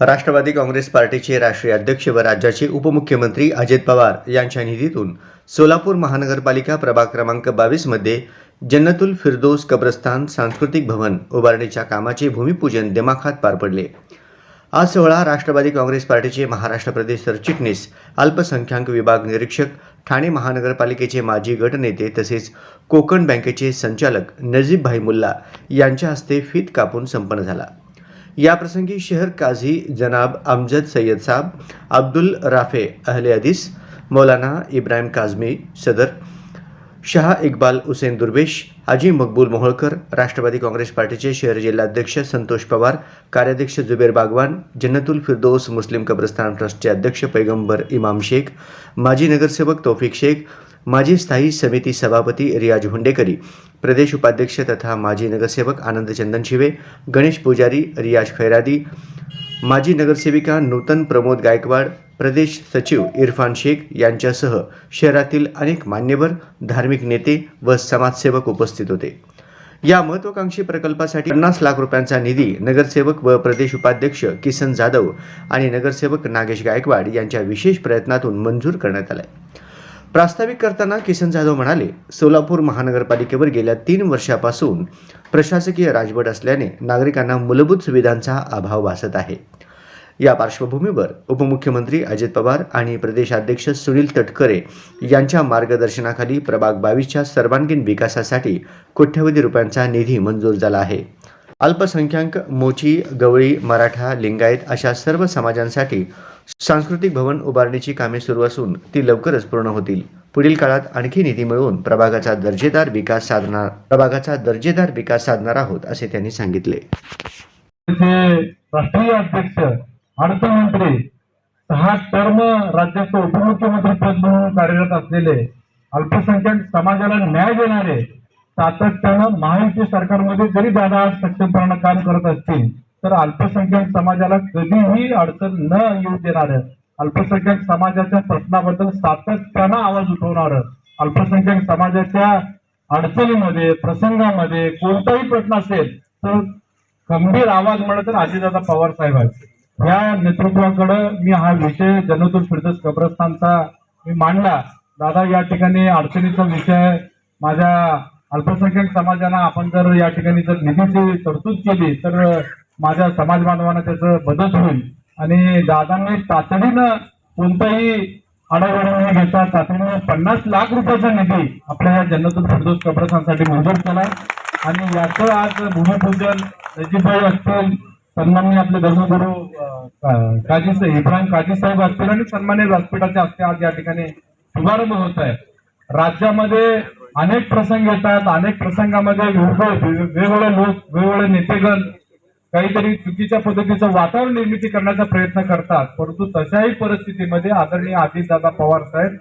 राष्ट्रवादी काँग्रेस पार्टीचे राष्ट्रीय अध्यक्ष व राज्याचे उपमुख्यमंत्री अजित पवार यांच्या निधीतून सोलापूर महानगरपालिका प्रभाग क्रमांक बावीसमध्ये जन्नतुल फिरदोस कब्रस्तान सांस्कृतिक भवन उभारणीच्या कामाचे भूमिपूजन दिमाखात पार पडले. आज सोहळा राष्ट्रवादी काँग्रेस पार्टीचे महाराष्ट्र प्रदेश सरचिटणीस अल्पसंख्याक विभाग निरीक्षक ठाणे महानगरपालिकेचे माजी गटनेते तसेच कोकण बँकेचे संचालक नजीबभाई मुल्ला यांच्या हस्ते फीत कापून संपन्न झाला. याप्रसंगी शहर काझी जनाब अमजद सय्यद साब अब्दुल राफे अहले हदीस मौलाना इब्राहिम काझमी सदर शाह इक्बाल हुसेन दुर्वेश हाजी मकबूल मोहोळकर राष्ट्रवादी काँग्रेस पार्टीचे शहर जिल्हाध्यक्ष संतोष पवार कार्याध्यक्ष जुबेर बागवान जन्नतुल फिरदोस मुस्लिम कब्रस्तान ट्रस्टचे अध्यक्ष पैगंबर इमाम शेख माजी नगरसेवक तौफिक शेख माजी स्थायी समिती सभापती रियाज हुंडेकरी प्रदेश उपाध्यक्ष तथा माजी नगरसेवक आनंद चंदन शिवे गणेश पुजारी रियाज खैरादी माजी नगरसेविका नूतन प्रमोद गायकवाड प्रदेश सचिव इरफान शेख यांच्यासह शहरातील अनेक मान्यवर धार्मिक नेते व समाजसेवक उपस्थित होते. या महत्वाकांक्षी प्रकल्पासाठी पन्नास लाख रुपयांचा निधी नगरसेवक व प्रदेश उपाध्यक्ष किसन जाधव आणि नगरसेवक नागेश गायकवाड यांच्या विशेष प्रयत्नातून मंजूर करण्यात आलाय. प्रास्ताविक करताना किसन जाधव म्हणाले सोलापूर महानगरपालिकेवर गेल्या तीन वर्षापासून प्रशासकीय राजवट असल्याने नागरिकांना मूलभूत सुविधांचा अभाव भासत आहे. या पार्श्वभूमीवर उपमुख्यमंत्री अजित पवार आणि प्रदेशाध्यक्ष सुनील तटकरे यांच्या मार्गदर्शनाखाली प्रभाग बावीसच्या सर्वांगीण विकासासाठी कोट्यवधी रुपयांचा निधी मंजूर झाला आहे. अल्पसंख्याक मोची गवळी मराठा लिंगायत अशा सर्व समाजांसाठी सांस्कृतिक भवन उभारणीची कामे सुरू असून ती लवकरच पूर्ण होतील. पुढील काळात आणखी निधी मिळवून प्रभागाचा दर्जेदार विकास साधणार प्रभागाचा दर्जेदार विकास साधणार आहोत असे त्यांनी सांगितले. राष्ट्रीय अध्यक्ष अर्थमंत्री सहा टर्म राज्याचे उपमुख्यमंत्री पद म्हणून कार्यरत असलेले अल्पसंख्याक समाजाला न्याय देणारे सातत्यानं महायुती सरकारमध्ये जरी दादा आज सक्षमपणानं काम करत असतील तर अल्पसंख्याक समाजाला कधीही अडचण न येऊ देणारं अल्पसंख्याक समाजाच्या प्रश्नाबद्दल सातत्यानं आवाज उठवणारं अल्पसंख्याक समाजाच्या अडचणीमध्ये प्रसंगामध्ये कोणताही प्रश्न असेल तर गंभीर आवाज म्हणत तर अजितदादा पवार साहेब आहेत. या नेतृत्वाकडे मी हा विषय जनतुल फिरदोस कब्रस्तानचा मी मांडला. दादा या ठिकाणी अडचणीचा विषय माझ्या अल्पसंख्याक समाजाला आपण जर या ठिकाणी जर निधीची तरतूद केली तर माझ्या समाज बांधवांना त्याचं मदत होईल. आणि दादांनी तातडीनं कोणताही आढावा न घेता तातडीनं पन्नास लाख रुपयाचा निधी आपल्या या जन्नतुल फिरदोस कब्रस्तानसाठी मंजूर केला आणि याचं आज भूमिपूजन रजीभाई असतील सन्माननीय आपले धर्मगुरू काजी साहेब इब्राहिम काजी साहेब असतील आणि सन्मान्य व्यासपीठाचे हस्ते आज या ठिकाणी शुभारंभ होत आहे. राज्यामध्ये अनेक प्रसंग येतात अनेक प्रसंगामध्ये वेगवेगळे लोक वेगवेगळे नेतेगण काहीतरी चुकीच्या पद्धतीचं वातावरण निर्मिती करण्याचा प्रयत्न करतात. परंतु तशाही परिस्थितीमध्ये आदरणीय अजितदादा पवार साहेब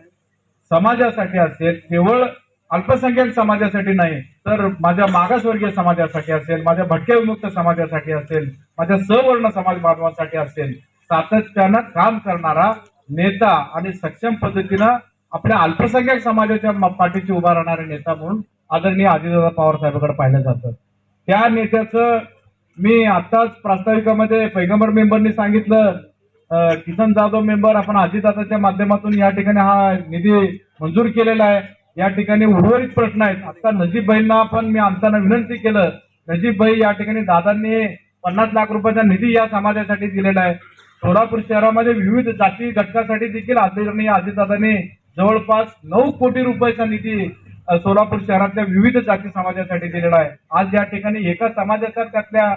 समाजासाठी असेल केवळ अल्पसंख्याक समाजासाठी नाही तर माझ्या मागासवर्गीय समाजासाठी असेल माझ्या भटक्या विमुक्त समाजासाठी असेल माझ्या सवर्ण समाज बांधवांसाठी असेल सातत्यानं काम करणारा नेता आणि सक्षम पद्धतीनं आपल्या अल्पसंख्याक समाजाच्या पाठीशी उभा राहणारा नेता म्हणून आदरणीय आदिदादा पवार साहेबांकडे पाहिलं जातं. त्या नेत्याचं मी आताच प्रास्ताविकामध्ये पैगंबर मेंबरनी सांगितलं. किसन जाधव मेंबर आपण अजितदादाच्या माध्यमातून या ठिकाणी हा निधी मंजूर केलेला आहे. या ठिकाणी उर्वरित प्रश्न आहेत. आता नजीबबाईंना पण मी आणताना विनंती केलं. नजीब भाई या ठिकाणी दादांनी पन्नास लाख रुपयाचा निधी या समाजासाठी दिलेला आहे. सोलापूर शहरामध्ये विविध जाती घटकासाठी देखील आदरणीय अजितदादांनी जवळपास नऊ कोटी रुपयाचा निधी सोलापूर शहरातल्या विविध जाती समाजासाठी दिलेला आहे. आज या ठिकाणी एका समाजाचा त्यातल्या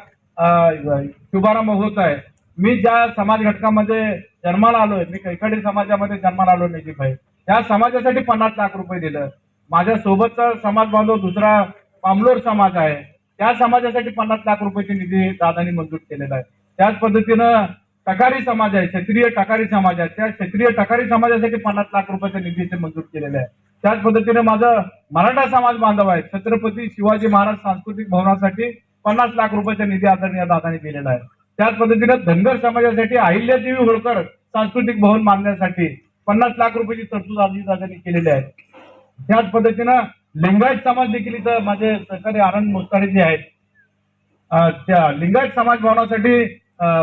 शुभारंभ होत आहे. मी ज्या समाज घटकामध्ये जन्माला आलोय मी कैखडी समाजामध्ये जन्माला आलो नाही भाई. त्या समाजासाठी पन्नास लाख रुपये दिलं. माझ्या सोबतचा समाज बांधव दुसरा पामलोर समाज आहे. त्या समाजासाठी पन्नास लाख रुपयाचे निधी दादानी मंजूर केलेला आहे. त्याच पद्धतीनं टकारी समाज आहे क्षत्रिय टकारी समाज आहे. त्या क्षत्रिय टकारी समाजासाठी पन्नास लाख रुपयाच्या निधीचे मंजूर केलेले आहे. त्याच पद्धतीने माझं मराठा समाज बांधव आहे छत्रपती शिवाजी महाराज सांस्कृतिक भवनासाठी पन्नास लाख रुपयाचा निधी आदरणीय दादाने दिलेला आहे. त्याच पद्धतीने धनगर समाजासाठी अहिल्यादेवी होळकर सांस्कृतिक भवन बांधण्यासाठी पन्नास लाख रुपयाची तरतूद आधी दादाने केलेली आहे. त्याच पद्धतीनं लिंगायत समाज देखील इथं माझे सहकारी आनंद मुस्तारे जे आहेत त्या लिंगायत समाज भवनासाठी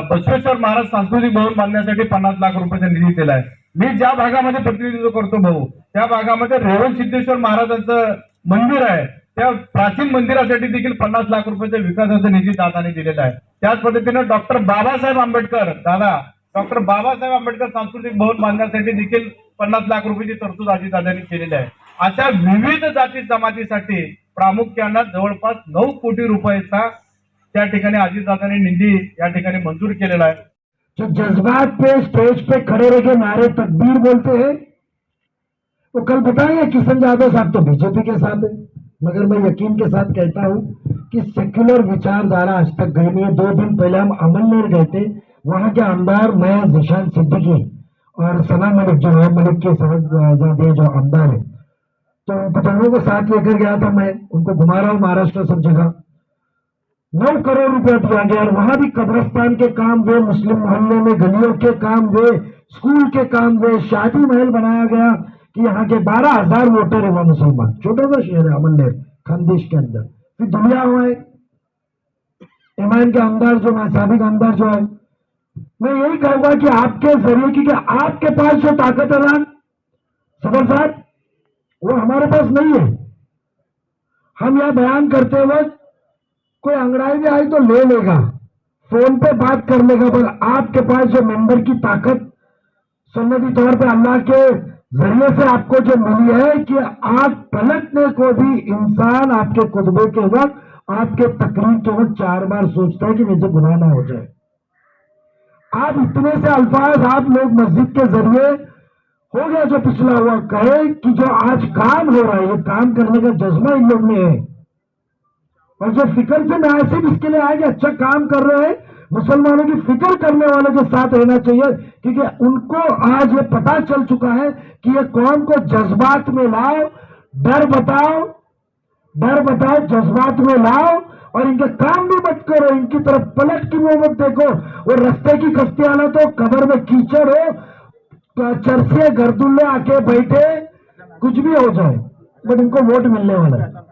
बसवेश्वर महाराज सांस्कृतिक भवन बांधण्यासाठी पन्नास लाख रुपयाचा निधी दिलाय मी ज्या भागामध्ये प्रतिनिधित्व करतो भाऊ त्या भागामध्ये रेवण सिद्धेश्वर महाराजांचं मंदिर आहे. त्या प्राचीन मंदिरासाठी देखील पन्नास लाख रुपयाच्या विकासाचा निधी दादाने दिलेला आहे. त्याच पद्धतीनं डॉक्टर बाबासाहेब आंबेडकर दादा डॉक्टर बाबासाहेब आंबेडकर सांस्कृतिक भवन बांधण्यासाठी देखील पन्नास लाख रुपयाची तरतूद अजितदादांनी केलेली आहे. अशा विविध जाती जमातीसाठी प्रामुख्यानं जवळपास नऊ कोटी रुपयाचा त्या ठिकाणी आजीदादाने निधी या ठिकाणी मंजूर केलेला आहे. जो जज्बात पे, स्टेज पे खड़े रह के नारे तकबीर बोलते हैं, वो कल बताएँगे किशन यादव साहब तो बीजेपी के साथ है, मगर मैं यकीन के साथ कहता हूँ कि सेक्युलर विचारधारा आज तक गई नहीं है। दो दिन पहले हम अमलनेर गए थे, वहाँ के आमदार मैं निशान सिद्दीकी और सना मलिक जो है मलिक के साहबजादे जो आमदार है। तो बुज़ुर्गों को साथ लेकर गया था मैं, उनको घुमा रहा हूँ महाराष्ट्र सब जगह। नौ करोड़ रुपया दिया गया और वहाँ भी कब्रस्तान के काम हुए मुस्लिम मोहल्ले में गलियों के काम हुए स्कूल के काम हुए शादी महल बनाया गया कि यहाँ के बारह हज़ार वोटर है वह मुसलमान। छोटा सा शहर है अमननेर खानदेश के अंदर। फिर दुनिया हुआ है। ईमान के आमदार जो है साबिक आमदार जो है। मैं यही कहूँगा कि आपके ज़रिए, क्योंकि आपके पास जो ताकत है ना सदर साहब, वो हमारे पास नहीं है। हम यह बयान करते वक्त कोई अंगड़ाई भी आई तो ले लेगा। फ़ोन पे बात कर लेगा, पर आपके पास जो मेंबर की ताकत, सुन्नती तौर पे अल्लाह के ज़रिए से आपको जो मिली है कि आप पलटने को भी इंसान आपके खुतबे के वक्त, आपके तकरीर के वक्त चार बार सोचता है कि मुझे गुनाह ना हो जाए। आप इतने से अल्फाज आप लोग मस्जिद के ज़रिए हो गया जो पिछला हुआ कहे कि जो आज काम हो रहा है, ये काम करने का जज्बा इन लोग में है। और जो फ़िक्र से नासिब इसके लिए आए कि अच्छा काम कर रहे हैं, मुसलमानों की फ़िक्र करने वालों के साथ रहना चाहिए, क्योंकि उनको आज ये पता चल चुका है कि ये कौम को जज्बात में लाओ, डर बताओ डर बताओ, जज्बात में लाओ, और इनके काम भी मत करो, इनकी तरफ़ पलट की वो मत देखो वो रस्ते की कश्ती आना तो कबर में कीचड़ हो तो चरसे गर्दुल्ले आके बैठे, कुछ भी हो जाए, बट इनको वोट मिलने वाला है।